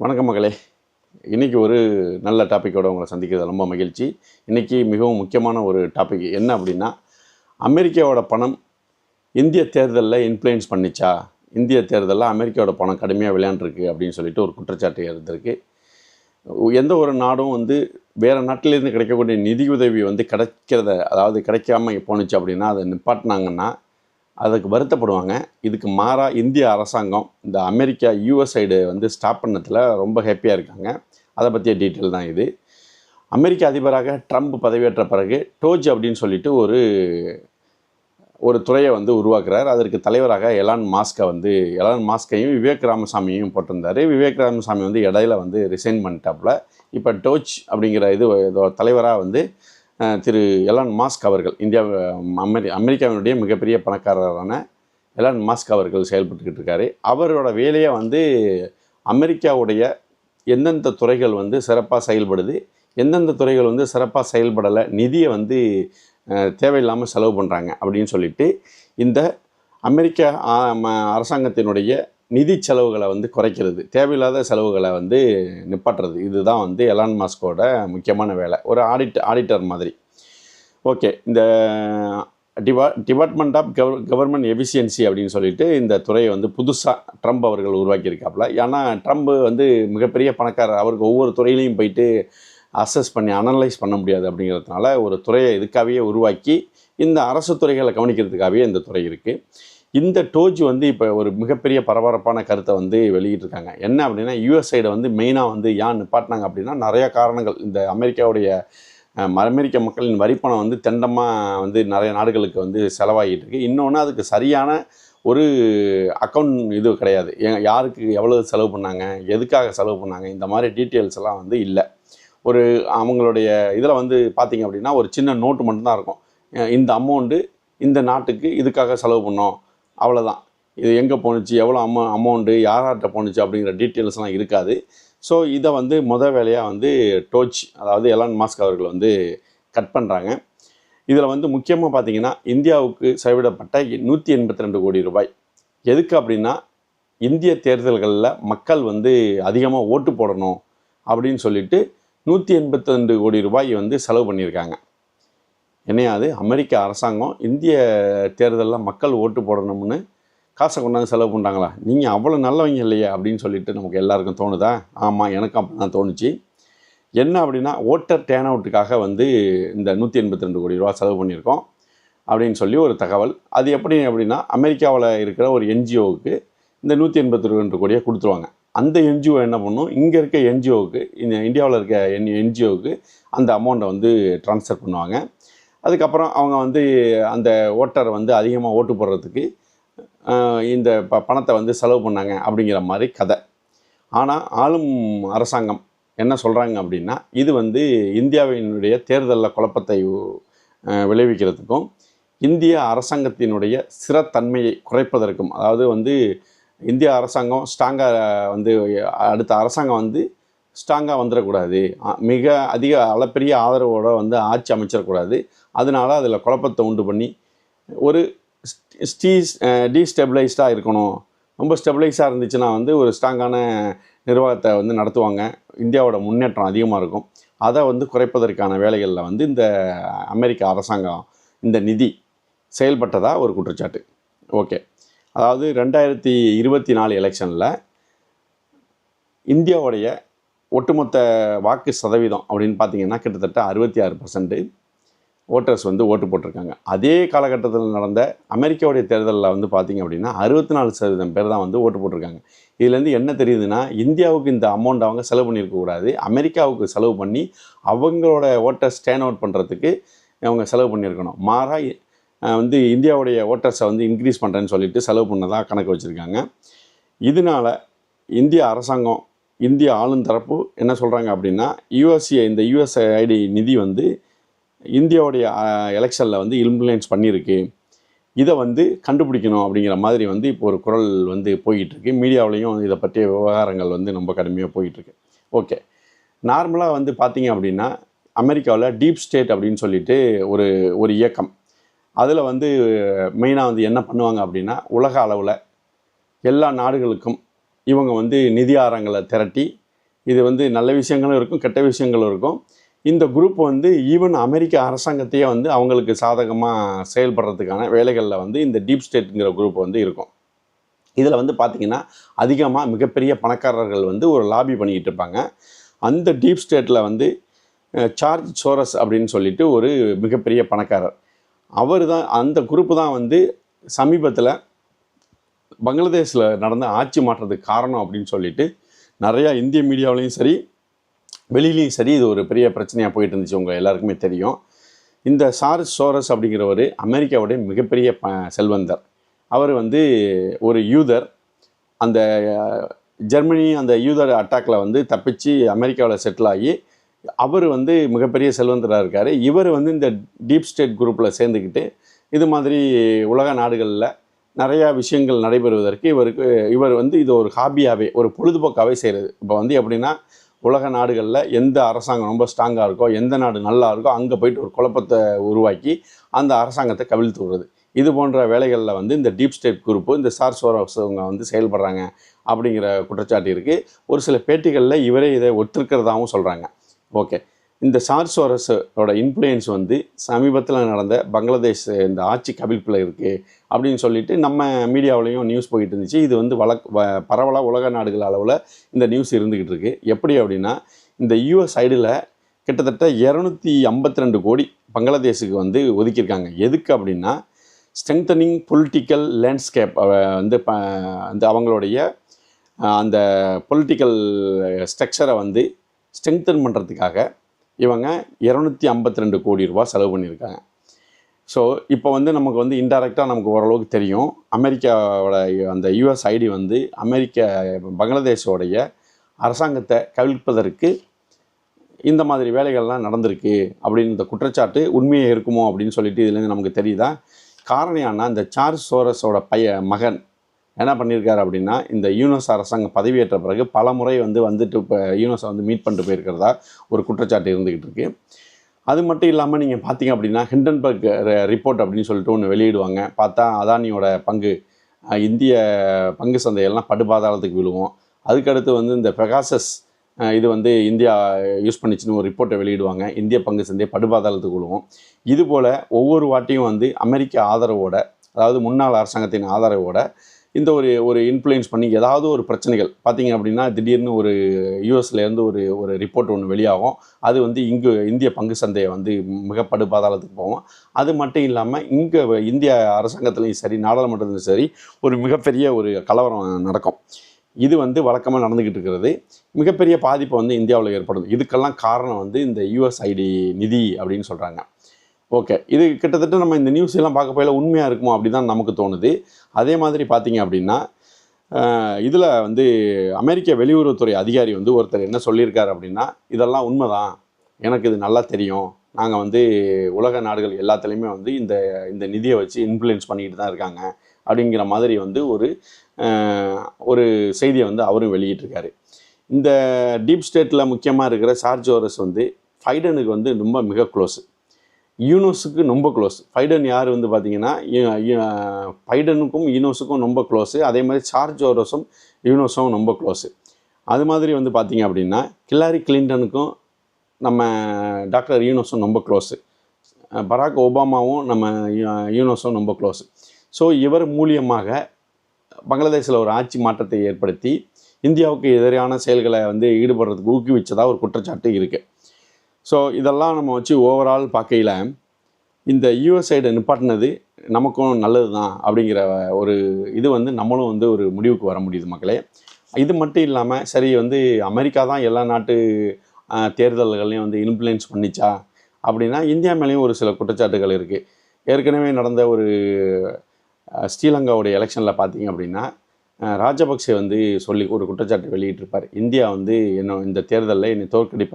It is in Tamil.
வணக்கம் மகளே. இன்றைக்கி ஒரு நல்ல டாப்பிக்கோடு உங்களை சந்திக்கிறது ரொம்ப மகிழ்ச்சி. இன்றைக்கி மிகவும் முக்கியமான ஒரு டாபிக் என்ன அப்படின்னா அமெரிக்காவோட பணம் இந்திய தேர்தலில் இன்ஃப்ளூயன்ஸ் பண்ணிச்சா? இந்திய தேர்தலில் அமெரிக்காவோட பணம் கடுமையாக விளையாண்டுருக்கு அப்படின்னு சொல்லிட்டு ஒரு குற்றச்சாட்டு இருந்திருக்கு எந்த ஒரு நாடும் வந்து வேறு நாட்டிலேருந்து கிடைக்கக்கூடிய நிதியுதவி வந்து கிடைக்கிறத அதாவது கிடைக்காம போணுச்சு அப்படின்னா அதை நிப்பாட்டினாங்கன்னா அதுக்கு வருத்தப்படுவாங்க. இதுக்கு மாறாக இந்திய அரசாங்கம் இந்த அமெரிக்கா யூஎஸ் சைடு வந்து ஸ்டாப் பண்ணதில் ரொம்ப ஹாப்பியாக இருக்காங்க. அதை பற்றிய டீட்டெயில் தான் இது. அமெரிக்க அதிபராக ட்ரம்ப் பதவியேற்ற பிறகு டோஜ் அப்படின்னு சொல்லிட்டு ஒரு ஒரு துறையை வந்து உருவாக்குறார். அதற்கு தலைவராக எலான் மாஸ்கை வந்து எலான் மாஸ்கையும் விவேக் ராமசாமியும் போட்டிருந்தார். விவேக் ராமசாமி வந்து இடையில வந்து ரிசைன் பண்ணிட்டாப்புல. இப்போ டோச் அப்படிங்கிற இது தலைவராக வந்து திரு எலான் மாஸ்க் அவர்கள் இந்தியா அமெரி அமெரிக்காவினுடைய மிகப்பெரிய பணக்காரரான எலான் மாஸ்க் அவர்கள் செயல்பட்டுக்கிட்டு இருக்காரு. அவரோட வேலையை வந்து அமெரிக்காவுடைய எந்தெந்த துறைகள் வந்து சிறப்பாக செயல்படுது எந்தெந்த துறைகள் வந்து சிறப்பாக செயல்படலை நிதியை வந்து தேவையில்லாமல் செலவு பண்ணுறாங்க அப்படின்னு சொல்லிட்டு இந்த அமெரிக்க ம- அரசாங்கத்தினுடைய நிதி செலவுகளை வந்து குறைக்கிறது. தேவையில்லாத செலவுகளை வந்து நிப்பாட்டுறது. இதுதான் வந்து எலான் மாஸ்கோட முக்கியமான வேலை. ஒரு ஆடிட் ஆடிட்டர் மாதிரி. ஓகே இந்த டிபா டிபார்ட்மெண்ட் ஆஃப் கவர் கவர்மெண்ட் எஃபிஷியன்சி அப்படின்னு சொல்லிட்டு இந்த துறையை வந்து புதுசாக ட்ரம்ப் அவர்கள் உருவாக்கியிருக்காப்புல. ஏன்னா ட்ரம்ப் வந்து மிகப்பெரிய பணக்காரர். அவருக்கு ஒவ்வொரு துறையிலையும் போயிட்டு அசஸ் பண்ணி அனலைஸ் பண்ண முடியாது அப்படிங்கிறதுனால ஒரு துறையை இதுக்காகவே உருவாக்கி இந்த அரசு துறைகளை கவனிக்கிறதுக்காகவே இந்த துறை இருக்குது இந்த டோஜ் வந்து இப்போ ஒரு மிகப்பெரிய பரபரப்பான கருத்தை வந்து வெளியிட்டிருக்காங்க. என்ன அப்படின்னா யூஎஸ் சைடை வந்து மெயினாக வந்து ஏன் நிப்பாட்டினாங்க அப்படின்னா நிறைய காரணங்கள். இந்த அமெரிக்காவுடைய அமெரிக்க மக்களின் வரிப்பணம் வந்து தெண்டமாக வந்து நிறைய நாடுகளுக்கு வந்து செலவாகிட்டு இருக்கு இன்னொன்று அதுக்கு சரியான ஒரு அக்கௌண்ட் இது கிடையாது. யாருக்கு எவ்வளோ செலவு பண்ணாங்க எதுக்காக செலவு பண்ணாங்க இந்த மாதிரி டீட்டெயில்ஸ் எல்லாம் வந்து இல்லை. ஒரு அவங்களுடைய இதில் வந்து பார்த்தீங்க அப்படின்னா ஒரு சின்ன நோட்டு மட்டும்தான் இருக்கும். இந்த அமௌண்ட்டு இந்த நாட்டுக்கு இதுக்காக செலவு பண்ணோம். அவ்வளோதான் இது எங்கே போணுச்சு எவ்வளோ அமௌ அமௌண்ட்டு யார்கிட்ட போணுச்சு அப்படிங்கிற டீட்டெயில்ஸ்லாம் இருக்காது. ஸோ இதை வந்து முத வேலையாக வந்து டோச் அதாவது எலான் மாஸ்க் அவர்கள் வந்து கட் பண்ணுறாங்க இதில் வந்து முக்கியமாக பார்த்தீங்கன்னா இந்தியாவுக்கு செலவிடப்பட்ட நூற்றி எண்பத்தி ரெண்டு கோடி ரூபாய். எதுக்கு அப்படின்னா இந்திய தேர்தல்களில் மக்கள் வந்து அதிகமாக ஓட்டு போடணும் அப்படின்னு சொல்லிட்டு நூற்றி எண்பத்தி ரெண்டு கோடி ரூபாய் வந்து செலவு பண்ணியிருக்காங்க. என்னையாது அமெரிக்க அரசாங்கம் இந்திய தேர்தலில் மக்கள் ஓட்டு போடணும்னு காசை கொண்டாந்து செலவு பண்ணுறாங்களா நீங்கள் அவ்வளோ நல்லவங்க இல்லையா அப்படின்னு சொல்லிட்டு நமக்கு எல்லாருக்கும் தோணுதா? ஆமாம் எனக்கும் அப்படி தான் தோணுச்சு. என்ன அப்படின்னா ஓட்டர் டேன் அவுட்டுக்காக வந்து இந்த நூற்றி எண்பத்தி ரெண்டு கோடி ரூபா செலவு பண்ணியிருக்கோம் அப்படின்னு சொல்லி ஒரு தகவல். அது எப்படி அப்படின்னா அமெரிக்காவில் இருக்கிற ஒரு என்ஜிஓவுக்கு இந்த நூற்றி எண்பத்தி ரெண்டு கோடியை கொடுத்துருவாங்க. அந்த என்ஜிஓ என்ன பண்ணும்? இங்கே இருக்க என்ஜிஓவுக்கு இந்த இந்தியாவில் இருக்க என் என்ஜிஓவுக்கு அந்த அமௌண்ட்டை வந்து ட்ரான்ஸ்ஃபர் பண்ணுவாங்க. அதுக்கப்புறம் அவங்க வந்து அந்த ஓட்டர் வந்து அதிகமாக ஓட்டு போடுறதுக்கு இந்த ப பணத்தை வந்து செலவு பண்ணாங்க அப்படிங்கிற மாதிரி கதை. ஆனால் ஆளும் அரசாங்கம் என்ன சொல்கிறாங்க அப்படின்னா இது வந்து இந்தியாவினுடைய தேர்தலில் குழப்பத்தை விளைவிக்கிறதுக்கும் இந்திய அரசாங்கத்தினுடைய சிறத்தன்மையை குறைப்பதற்கும் அதாவது வந்து இந்திய அரசாங்கம் ஸ்ட்ராங்காக வந்து அடுத்த அரசாங்கம் வந்து ஸ்ட்ராங்காக வந்துடக்கூடாது மிக அதிக அளப்பெரிய ஆதரவோடு வந்து ஆட்சி அமைச்சிடக்கூடாது அதனால அதில் குழப்பத்தை உண்டு பண்ணி ஒரு ஸ்டீ டீஸ்டெபிளைஸ்டாக இருக்கணும். ரொம்ப ஸ்டெபிளைஸாக இருந்துச்சுன்னா வந்து ஒரு ஸ்ட்ராங்கான நிர்வாகத்தை வந்து நடத்துவாங்க. இந்தியாவோட முன்னேற்றம் அதிகமாக இருக்கும். அதை வந்து குறைப்பதற்கான வேலைகளில் வந்து இந்த அமெரிக்க அரசாங்கம் இந்த நிதி செயல்பட்டதாக ஒரு குற்றச்சாட்டு. ஓகே. அதாவது ரெண்டாயிரத்தி இருபத்தி நாலு எலெக்ஷனில் இந்தியாவுடைய ஒட்டுமொத்த வாக்கு சதவீதம் அப்படின்னு பார்த்தீங்கன்னா கிட்டத்தட்ட அறுபத்தி ஆறு பர்சன்ட்டு ஓட்டர்ஸ் வந்து ஓட்டு போட்டிருக்காங்க. அதே காலகட்டத்தில் நடந்த அமெரிக்காவுடைய தேர்தலில் வந்து பார்த்திங்க அப்படின்னா அறுபத்தி நாலு சதவீதம் பேர் தான் வந்து ஓட்டு போட்டிருக்காங்க. இதுலேருந்து என்ன தெரியுதுன்னா இந்தியாவுக்கு இந்த அமௌண்ட் அவங்க செலவு பண்ணியிருக்கக்கூடாது. அமெரிக்காவுக்கு செலவு பண்ணி அவங்களோட ஓட்டர்ஸ் ஸ்டேன் அவுட் பண்ணுறதுக்கு அவங்க செலவு பண்ணியிருக்கணும். மாறாக வந்து இந்தியாவுடைய ஓட்டர்ஸை வந்து இன்க்ரீஸ் பண்ணுறேன்னு சொல்லிட்டு செலவு பண்ணதாக கணக்கு வச்சுருக்காங்க. இதனால இந்திய அரசாங்கம் இந்திய ஆளுந்தரப்பு என்ன சொல்கிறாங்க அப்படின்னா யூஎஸ்ஏ இந்த யூஎஸ்ஐடி நிதி வந்து இந்தியாவுடைய எலெக்ஷனில் வந்து இன்ஃப்ளூயன்ஸ் பண்ணியிருக்கு. இதை வந்து கண்டுபிடிக்கணும் அப்படிங்கிற மாதிரி வந்து இப்போ ஒரு குரல் வந்து போயிட்டுருக்கு. மீடியாவிலையும் இதை பற்றிய விவகாரங்கள் வந்து ரொம்ப கடுமையாக போயிட்டுருக்கு. ஓகே. நார்மலாக வந்து பார்த்தீங்க அப்படின்னா அமெரிக்காவில் டீப் ஸ்டேட் அப்படின்னு சொல்லிட்டு ஒரு ஒரு இயக்கம். அதில் வந்து மெயினாக வந்து என்ன பண்ணுவாங்க அப்படின்னா உலக அளவில் எல்லா நாடுகளுக்கும் இவங்க வந்து நிதி ஆரங்களை திரட்டி இது வந்து நல்ல விஷயங்களும் இருக்கும் கெட்ட விஷயங்களும் இருக்கும். இந்த குரூப் வந்து ஈவன் அமெரிக்க அரசாங்கத்தையே வந்து அவங்களுக்கு சாதகமாக செயல்படுறதுக்கான வேலைகளில் வந்து இந்த டீப் ஸ்டேட்டுங்கிற குரூப் வந்து இருக்கும். இதில் வந்து பார்த்திங்கன்னா அதிகமாக மிகப்பெரிய பணக்காரர்கள் வந்து ஒரு லாபி பண்ணிக்கிட்டு இருப்பாங்க. அந்த டீப் ஸ்டேட்டில் வந்து சார்ஜ் சோரஸ் அப்படின்னு சொல்லிட்டு ஒரு மிகப்பெரிய பணக்காரர். அவர் தான் அந்த குரூப்பு தான் வந்து சமீபத்தில் பங்களாதேஷில் நடந்த ஆட்சி மாற்றத்துக்கு காரணம் அப்படின்னு சொல்லிட்டு நிறையா இந்திய மீடியாவிலையும் சரி வெளியிலையும் சரி இது ஒரு பெரிய பிரச்சனையாக போயிட்டு இருந்துச்சு. உங்கள் எல்லாருக்குமே தெரியும். இந்த சார்ஸ் சோரஸ் அப்படிங்கிறவர் அமெரிக்காவுடைய மிகப்பெரிய ப செல்வந்தர். அவர் வந்து ஒரு யூதர். அந்த ஜெர்மனி அந்த யூதர் அட்டாக்கில் வந்து தப்பிச்சு அமெரிக்காவில் செட்டில் ஆகி அவர் வந்து மிகப்பெரிய செல்வந்தராக இருக்கார். இவர் வந்து இந்த டீப் ஸ்டேட் குரூப்பில் சேர்ந்துக்கிட்டு இது மாதிரி உலக நாடுகளில் நிறையா விஷயங்கள் நடைபெறுவதற்கு இவருக்கு இவர் வந்து இது ஒரு ஹாபியாகவே ஒரு பொழுதுபோக்காகவே செய்கிறது இப்போ வந்து எப்படின்னா உலக நாடுகளில் எந்த அரசாங்கம் ரொம்ப ஸ்ட்ராங்காக இருக்கோ எந்த நாடு நல்லா இருக்கோ அங்கே போயிட்டு ஒரு குழப்பத்தை உருவாக்கி அந்த அரசாங்கத்தை கவிழ்த்து விடுறது. இது போன்ற வேலைகளில் வந்து இந்த டீப் ஸ்டேட் குரூப்பு இந்த சார் சோரஸவங்க வந்து செயல்படுறாங்க அப்படிங்கிற குற்றச்சாட்டு இருக்குது ஒரு சில பேட்டிகளில் இவரே இதை ஒத்துருக்கிறதாகவும் சொல்கிறாங்க ஓகே. இந்த சார் சோரஸோட இன்ஃப்ளூயன்ஸ் வந்து சமீபத்தில் நடந்த பங்களாதேஷ் இந்த ஆட்சி கவிழ்ப்பில் இருக்குது அப்படின்னு சொல்லிட்டு நம்ம மீடியாவிலையும் நியூஸ் போயிட்டு இருந்துச்சு. இது வந்து வழக் வ- பரவலாக உலக நாடுகள் அளவில் இந்த நியூஸ் இருந்துக்கிட்டு இருக்குது எப்படி அப்படின்னா இந்த யூஎஸ் சைடில் கிட்டத்தட்ட இரநூத்தி ஐம்பத்தி ரெண்டு கோடி பங்களாதேஷுக்கு வந்து ஒதுக்கியிருக்காங்க. எதுக்கு அப்படின்னா ஸ்ட்ரெங்தனிங் பொலிட்டிக்கல் லேண்ட்ஸ்கேப் வந்து ப அந்த அவங்களுடைய அந்த பொலிட்டிக்கல் ஸ்ட்ரக்சரை வந்து ஸ்ட்ரெங்தன் பண்ணுறதுக்காக இவங்க இரநூத்தி ஐம்பத்தி ரெண்டு கோடி ரூபா செலவு பண்ணியிருக்காங்க. ஸோ இப்போ வந்து நமக்கு வந்து இன்டெரக்டாக நமக்கு ஓரளவுக்கு தெரியும். அமெரிக்காவோட அந்த யூஎஸ் ஐடி வந்து அமெரிக்க பங்களாதேஷோடைய அரசாங்கத்தை கவிழ்ப்பதற்கு இந்த மாதிரி வேலைகள்லாம் நடந்திருக்கு அப்படின்னு இந்த குற்றச்சாட்டு உண்மையே இருக்குமோ அப்படின்னு சொல்லிட்டு இதுலேருந்து நமக்கு தெரியுதா? காரணம் ஆனால் இந்த சார்ஸ் சோரஸோட பைய மகன் என்ன பண்ணியிருக்காரு அப்படின்னா இந்த யூனஸ் அரசாங்கம் பதவியேற்ற பிறகு பல முறை வந்து வந்துட்டு இப்போ யூனஸை வந்து மீட் பண்ணிட்டு போயிருக்கிறதா ஒரு குற்றச்சாட்டு இருந்துக்கிட்டு இருக்கு. அது மட்டும் இல்லாமல் நீங்கள் பார்த்தீங்க அப்படின்னா ஹிண்டன்பர்க் ரிப்போர்ட் அப்படின்னு சொல்லிட்டு ஒன்று வெளியிடுவாங்க. பார்த்தா அதானியோட பங்கு இந்திய பங்கு சந்தையெல்லாம் படுபாதாளத்துக்கு விழுவோம். அதுக்கடுத்து வந்து இந்த பெகாசஸ் இது வந்து இந்தியா யூஸ் பண்ணிச்சுன்னு ஒரு ரிப்போர்ட்டை வெளியிடுவாங்க. இந்திய பங்கு சந்தை படுபாதாளத்துக்கு விழுவோம். இது போல் ஒவ்வொரு வாட்டியும் வந்து அமெரிக்க ஆதரவோட அதாவது முன்னாள் அரசாங்கத்தின் ஆதரவோட இந்த ஒரு ஒரு இன்ஃப்ளூயன்ஸ் பண்ணி ஏதாவது ஒரு பிரச்சனைகள். பார்த்தீங்க அப்படின்னா திடீர்னு ஒரு யூஎஸ்லேருந்து ஒரு ஒரு ரிப்போர்ட் ஒன்று வெளியாகும். அது வந்து இங்கு இந்திய பங்கு சந்தையை வந்து மிக படுபாதாளத்துக்கு போகும். அது மட்டும் இல்லாமல் இங்கே இந்திய அரசாங்கத்துலேயும் சரி நாடாளுமன்றத்திலும் சரி ஒரு மிகப்பெரிய ஒரு கலவரம் நடக்கும். இது வந்து வழக்கமாக நடந்துக்கிட்டு இருக்கிறது. மிகப்பெரிய பாதிப்பை வந்து இந்தியாவில் ஏற்படுது. இதுக்கெல்லாம் காரணம் வந்து இந்த யூஎஸ்ஐடி நிதி அப்படின்னு சொல்கிறாங்க ஓகே. இது கிட்டத்தட்ட நம்ம இந்த நியூஸ் எல்லாம் பார்க்க போயில உண்மையாக இருக்குமோ அப்படி தான் நமக்கு தோணுது. அதே மாதிரி பார்த்தீங்க அப்படின்னா இதில் வந்து அமெரிக்க வெளியுறவுத்துறை அதிகாரி வந்து ஒருத்தர் என்ன சொல்லியிருக்காரு அப்படின்னா இதெல்லாம் உண்மைதான். எனக்கு இது நல்லா தெரியும். நாங்கள் வந்து உலக நாடுகள் எல்லாத்துலேயுமே வந்து இந்த இந்த நிதியை வச்சு இன்ஃப்ளூயன்ஸ் பண்ணிக்கிட்டு தான் இருக்காங்க. அப்படிங்கிற மாதிரி வந்து ஒரு ஒரு செய்தியை வந்து அவரும் வெளியிட்டிருக்காரு. இந்த டீப் ஸ்டேட்டில் முக்கியமாக இருக்கிற சார்ஜோரஸ் வந்து ஃபைடனுக்கு வந்து ரொம்ப மிக க்ளோஸ் யூனோஸுக்கு ரொம்ப க்ளோஸ் ஃபைடன் யார் வந்து பார்த்தீங்கன்னா ஃபைடனுக்கும் யூனோஸுக்கும் ரொம்ப க்ளோஸு அதே மாதிரி சார்ஜ் ஓரோஸும் யூனோஸும் ரொம்ப க்ளோஸு அது மாதிரி வந்து பார்த்தீங்க அப்படின்னா கில்லாரி கிளின்டனுக்கும் நம்ம டாக்டர் யூனோஸும் ரொம்ப க்ளோஸு பராக் ஒபாமாவும் நம்ம யூனோஸும் ரொம்ப க்ளோஸு ஸோ இவர் மூலியமாக பங்களாதேஷில் ஒரு ஆட்சி மாற்றத்தை ஏற்படுத்தி இந்தியாவுக்கு எதிரான செயல்களை வந்து ஈடுபடுறதுக்கு ஊக்குவிச்சதாக ஒரு குற்றச்சாட்டு இருக்குது ஸோ இதெல்லாம் நம்ம வச்சு ஓவரால் பார்க்கையில் இந்த யூஎஸ்ஐடை நிப்பாட்டினது நமக்கும் நல்லது தான் அப்படிங்கிற ஒரு இது வந்து நம்மளும் வந்து ஒரு முடிவுக்கு வர முடியுது மக்களே. இது மட்டும் இல்லாமல் சரி வந்து அமெரிக்கா தான் எல்லா நாட்டு தேர்தல்கள்லையும் வந்து இன்ஃப்ளூயன்ஸ் பண்ணிச்சா அப்படின்னா இந்தியா மேலேயும் ஒரு சில குற்றச்சாட்டுகள் இருக்குது ஏற்கனவே நடந்த ஒரு ஸ்ரீலங்காவுடைய எலெக்ஷனில் பார்த்தீங்க அப்படின்னா ராஜபக்சே வந்து சொல்லி ஒரு குற்றச்சாட்டு வெளியிட்டிருப்பார். இந்தியா வந்து என்ன இந்த தேர்தலில் என்னை தோற்கடிப்பார்